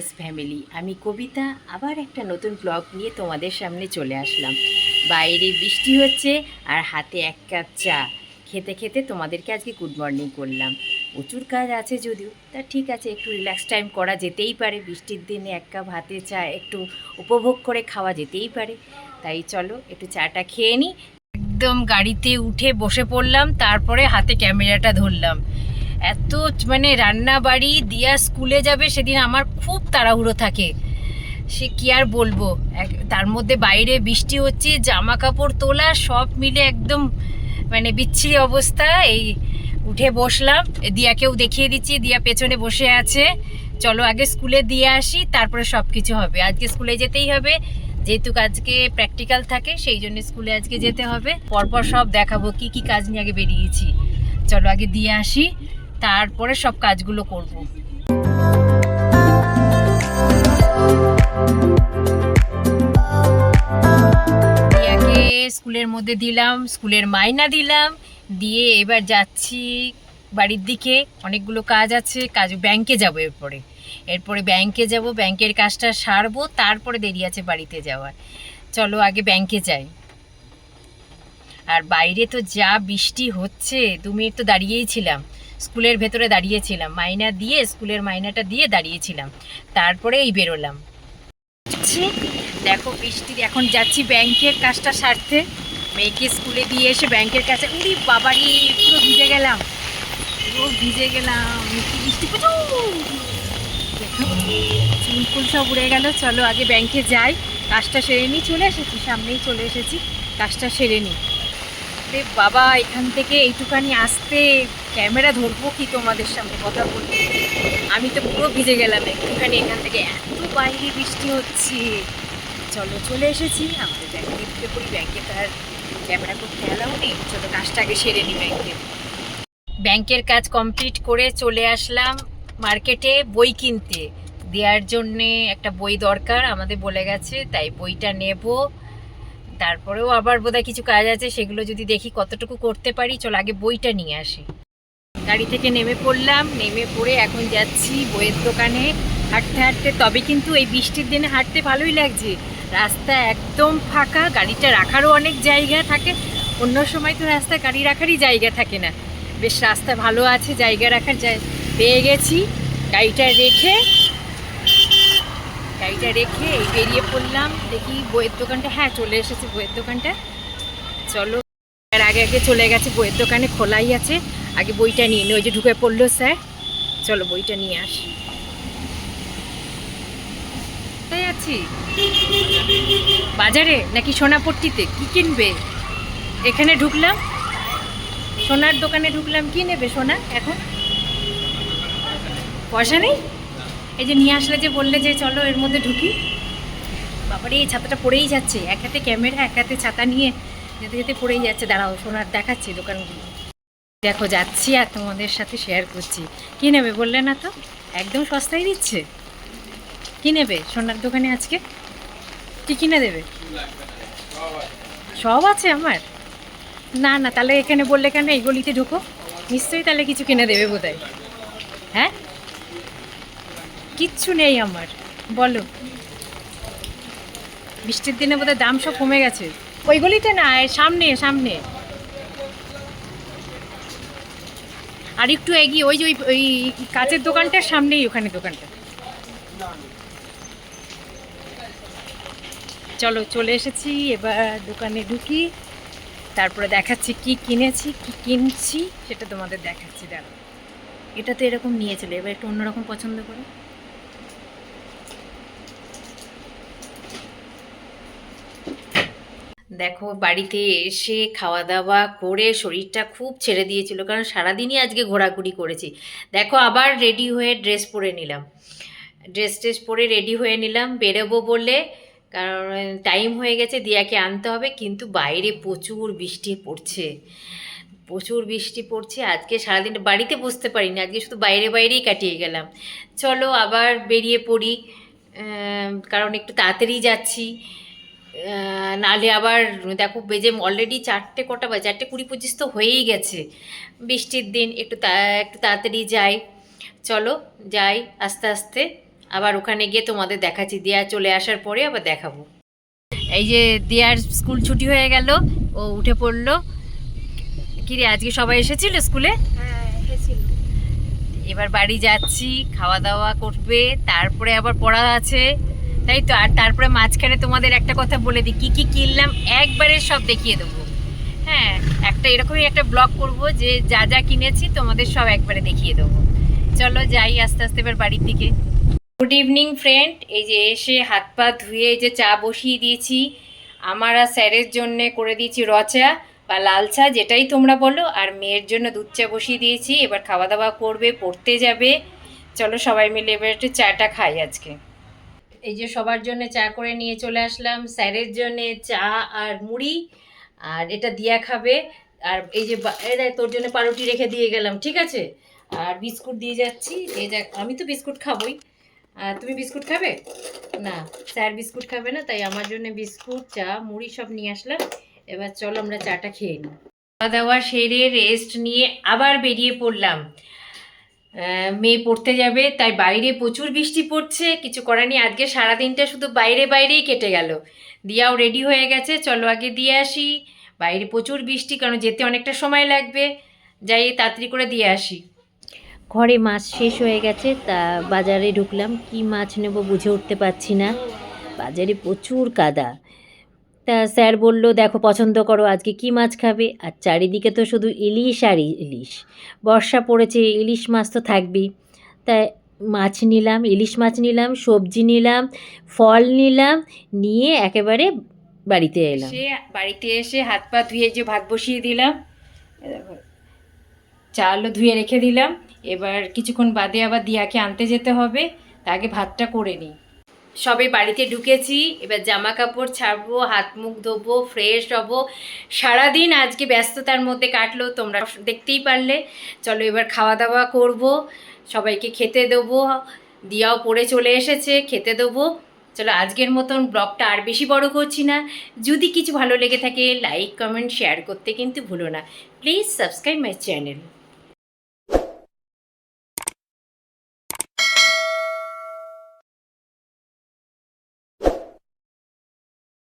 Village family আমি কবিতা, আবার একটা নতুন ব্লগ নিয়ে তোমাদের সামনে চলে আসলাম। বাইরে বৃষ্টি হচ্ছে আর হাতে এক কাপ চা। খেতে খেতে তোমাদেরকে আজকে গুড মর্নিং করলাম। প্রচুর কাজ আছে যদিও, তা ঠিক আছে, একটু রিল্যাক্স টাইম করা যেতেই পারে। বৃষ্টির দিনে এক কাপ হাতে চা একটু উপভোগ করে খাওয়া যেতেই পারে। তাই চলো, একটু চাটা খেয়ে নিই একদম গাড়িতে উঠে বসে পড়লাম, তারপরে হাতে ক্যামেরাটা ধরলাম। এত মানে রান্না বাড়ি দিয়া স্কুলে যাবে, সেদিন আমার খুব তাড়াহুড়ো থাকে। সে কি আর বলব? তার মধ্যে বাইরে বৃষ্টি হচ্ছে জামা কাপড় তোলা, সব মিলে একদম মানে বিচ্ছিরি অবস্থা। এই উঠে বসলাম, দিয়াকেও দেখিয়ে দিচ্ছি, দিয়া পেছনে বসে আছে। চলো আগে স্কুলে দিয়ে আসি, তারপরে সব কিছু হবে। আজকে স্কুলে যেতেই হবে, যেহেতু আজকে প্র্যাকটিক্যাল থাকে, সেই জন্য স্কুলে আজকে যেতে হবে। পরপর সব দেখাবো, কি কি কাজ নিয়ে আগে বেরিয়েছি। চলো আগে দিয়ে আসি। তারপরে সব কাজগুলো করব। স্কুলের মধ্যে দিলাম, স্কুলের মাইনা দিলাম, দিয়ে এবার যাচ্ছি বাড়ির দিকে। অনেকগুলো কাজ আছে, কাজ, ব্যাংকে যাব এরপরে। এরপরে ব্যাংকে যাব, ব্যাংকের কাজটা সারবো, তারপরে দেরি আছে বাড়িতে যাওয়ার। চলো আগে ব্যাংকে যাই। আর বাইরে তো যা বৃষ্টি হচ্ছে, দু মিনিট তো দাঁড়িয়েই ছিলাম। স্কুলের ভেতরে দাঁড়িয়েছিলাম। মাইনা দিয়ে, স্কুলের মাইনাটা দিয়ে দাঁড়িয়েছিলাম। তারপরে এই বেরোলাম দেখো বৃষ্টি এখন যাচ্ছি ব্যাংকের কাজটা সারতে। মেয়েকে স্কুলে দিয়ে এসে ব্যাংকের কাছে, উড়ি বাবারি, পুরো ভিজে গেলাম। পুরো ভিজে গেলাম। বৃষ্টি চুল ফুল সব উড়ে গেল। চলো, আগে ব্যাংকে যাই। কাজটা সেরে নিই চলে এসেছি। সামনেই চলে এসেছি। কাজটা সেরে নিই বাবা, এখান থেকে এইটুখানি আসতে ক্যামেরা ধরবো কি তোমাদের সামনে কথা বলতে? আমি তো পুরো ভিজে গেলাম একটুখানি, এখান থেকে এত বাইরে বৃষ্টি হচ্ছে। চলো চলে এসেছি, আমাদের ব্যাংকে ঢুকে পড়ি ব্যাংকে তার ক্যামেরা করতে এলাও নেই। চলো কাজটা আগে সেরে নিই ব্যাংকে। ব্যাংকের কাজ কমপ্লিট করে চলে আসলাম মার্কেটে বই কিনতে। দেওয়ার জন্যে একটা বই দরকার, আমাদের বলে গেছে, তাই বইটা নেব। তারপরেও আবার বোধহয় কিছু কাজ আছে, সেগুলো যদি দেখি কতটুকু করতে পারি, চলো আগে বইটা নিয়ে আসি। গাড়ি থেকে নেমে পড়লাম, নেমে পড়ে এখন যাচ্ছি বইয়ের দোকানে। হাঁটতে হাঁটতে, তবে কিন্তু এই বৃষ্টির দিনে হাঁটতে ভালোই লাগছে। রাস্তা একদম ফাঁকা, গাড়িটা রাখারও অনেক জায়গা থাকে। অন্য সময় তো রাস্তায় গাড়ি রাখারই জায়গা থাকে না। বেশ রাস্তা ভালো আছে, জায়গা রাখার পেয়ে গেছি। গাড়িটা রেখে গাড়িটা রেখে এই বেরিয়ে পড়লাম। দেখি বইয়ের দোকানটা হ্যাঁ চলে এসেছে বইয়ের দোকানটা। চলো আগে আগে চলে গেছে, বইয়ের দোকানে খোলাই আছে। আগে বইটা নিয়ে নি, ওই যে ঢুকে পড়ল স্যার। চলো বইটা নিয়ে আসি। কোথায় আছি? বাজারে নাকি সোনাপট্টিতে? কি কিনবে? এখানে ঢুকলাম। সোনার দোকানে ঢুকলাম। কি নেবে সোনা এখন? পয়সা নেই? এই যে নিয়ে আসলে যে বললে যে চলো এর মধ্যে ঢুকি। বাবারে, এই ছাতাটা পড়েই যাচ্ছে। এক হাতে ক্যামেরা, এক হাতে ছাতা নিয়ে যেতে যেতে পড়েই যাচ্ছে। দাঁড়াও সোনার দেখাচ্ছে দোকানগুলো। দেখো, যাচ্ছি আর তোমাদের সাথে শেয়ার করছি। কি নেবে বললে না তো? একদম সস্তায় দিচ্ছে। কি নেবে? সোনার দোকানে আজকে? কি কিনে দেবে? সব আছে আমার। না না, তাহলে এখানে বললে কেন? এই গলিতে ঢুকো। নিশ্চয়ই তাহলে কিছু কিনে দেবে বোধহয়। হ্যাঁ? কিচ্ছু নেই আমার। বলো। বৃষ্টির দিনে বোধহয় দাম সব কমে গেছে। ওই গলিতে না সামনে সামনে। আর একটু এগিয়ে, ওই যে ওই ওই কাচের দোকানটার সামনেই ওখানে দোকানটা। চলো, চলে এসেছি, এবার দোকানে ঢুকি। তারপরে দেখাচ্ছি কি কিনেছি, কি কিনছি, সেটা তোমাদের দেখাচ্ছি দেখো এটা তো এরকম নিয়েছিল এবার একটু অন্যরকম পছন্দ করো। দেখো বাড়িতে এসে খাওয়া দাওয়া করে শরীরটা খুব ছেড়ে দিয়েছিল, কারণ সারাদিনই আজকে ঘোরাঘুরি করেছি। দেখো আবার রেডি হয়ে ড্রেস পরে নিলাম। ড্রেস ট্রেস পরে রেডি হয়ে নিলাম, বেরোবো বলে, কারণ টাইম হয়ে গেছে, দিয়াকে আনতে হবে, কিন্তু বাইরে প্রচুর বৃষ্টি পড়ছে। প্রচুর বৃষ্টি পড়ছে, আজকে সারাদিন বাড়িতে বসতে পারিনি, আজকে শুধু বাইরে বাইরেই কাটিয়ে গেলাম। চলো আবার বেরিয়ে পড়ি কারণ একটু তাড়াতাড়ি যাচ্ছি। নালে আবার দেখো বেজে অলরেডি চারটে কটা বা চারটে কুড়ি পঁচিশ তো হয়েই গেছে। বৃষ্টির দিন একটু তা একটু তাড়াতাড়ি যাই। চলো যাই আস্তে আস্তে। আবার ওখানে গিয়ে তোমাদের দেখাচ্ছি। দিয়া চলে আসার পরে আবার দেখাবো। এই যে দিয়ার স্কুল ছুটি হয়ে গেল। ও উঠে পড়ল। কিরে আজকে সবাই এসেছিল স্কুলে? হ্যাঁ এসেছিল। এবার বাড়ি যাচ্ছি খাওয়া দাওয়া করবে তারপরে আবার পড়া আছে। তাই তো? আর তারপরে মাঝখানে তোমাদের একটা কথা বলে দিই, কী কী কিনলাম একবারে সব দেখিয়ে দেবো। হ্যাঁ একটা এরকমই একটা ব্লগ করব যে যা যা কিনেছি তোমাদের সব একবারে দেখিয়ে দেবো। চলো যাই আস্তে আস্তে এবার বাড়ির দিকে। গুড ইভিনিং ফ্রেন্ড এই যে এসে হাত পা ধুয়ে এই যে চা বসিয়ে দিয়েছি। আমার আর স্যারের জন্যে করে দিয়েছি রচা বা লাল চা, যেটাই তোমরা বলো। আর মেয়ের জন্য দুধ চা বসিয়ে দিয়েছি। এবার খাওয়া দাওয়া করবে, পড়তে যাবে। চলো সবাই মিলে এবার একটু চাটা খাই আজকে। এই যে সবার জন্য চা করে নিয়ে চলে আসলাম, স্যারের জন্য চা আর মুড়ি, আর এটা দিয়া খাবে, আর এই যে তোর জন্য পাউরুটি রেখে দিয়ে গেলাম, ঠিক আছে? আর বিস্কুট দিয়ে যাচ্ছি, এই দেখ, আমি তো বিস্কুট খাবোই। আর তুমি বিস্কুট খাবে? না, স্যার বিস্কুট খাবে না, তাই আমার জন্য বিস্কুট, চা, মুড়ি সব নিয়ে আসলাম। এবার চলো আমরা চাটা খেয়ে নিই। খাওয়া দাওয়া সেরে রেস্ট নিয়ে আবার বেরিয়ে পড়লাম। মেয়ে পড়তে যাবে, তাই বাইরে প্রচুর বৃষ্টি পড়ছে, কিছু করার নেই। আজকে সারাদিনটা শুধু বাইরে বাইরেই কেটে গেল। দিয়াও রেডি হয়ে গেছে, চলো আগে দিয়ে আসি। বাইরে প্রচুর বৃষ্টি, কারণ যেতে অনেকটা সময় লাগবে। যাই, তাড়াতাড়ি করে দিয়ে আসি। ঘরে মাছ শেষ হয়ে গেছে, তা বাজারে ঢুকলাম। কি মাছ নেব বুঝে উঠতে পারছি না। বাজারে প্রচুর কাদা। তা স্যার বলল, দেখো, পছন্দ করো, আজকে কি মাছ খাবে? আর চারিদিকে তো শুধু ইলিশ আর ইলিশ। বর্ষা পড়েছে, ইলিশ মাছ তো থাকবেই। তাই মাছ নিলাম, ইলিশ মাছ নিলাম, সবজি নিলাম, ফল নিলাম, নিয়ে একেবারে বাড়িতে এলাম। এসে বাড়িতে এসে হাত পা ধুয়ে যে ভাত বসিয়ে দিলাম চালও ধুয়ে রেখে দিলাম। এবার কিছুক্ষণ বাদে আবার দিয়াকে আনতে যেতে হবে তাকে ভাতটা করে নিই। সবে বাড়িতে ঢুকেছি, এবার জামা কাপড় ছাড়বো, হাত মুখ ধোবো ফ্রেশ হব। সারাদিন আজকে ব্যস্ততার মধ্যে কাটলো, তোমরা দেখতেই পারলে। চলো এবার খাওয়া দাওয়া করব, সবাইকে খেতে দেবো। দিয়াও পড়ে চলে এসেছে, খেতে দেবো। চলো আজকের মতন ব্লগটা আর বেশি বড় করছি না। যদি কিছু ভালো লেগে থাকে লাইক কমেন্ট শেয়ার করতে কিন্তু ভুলো না। Please subscribe my channel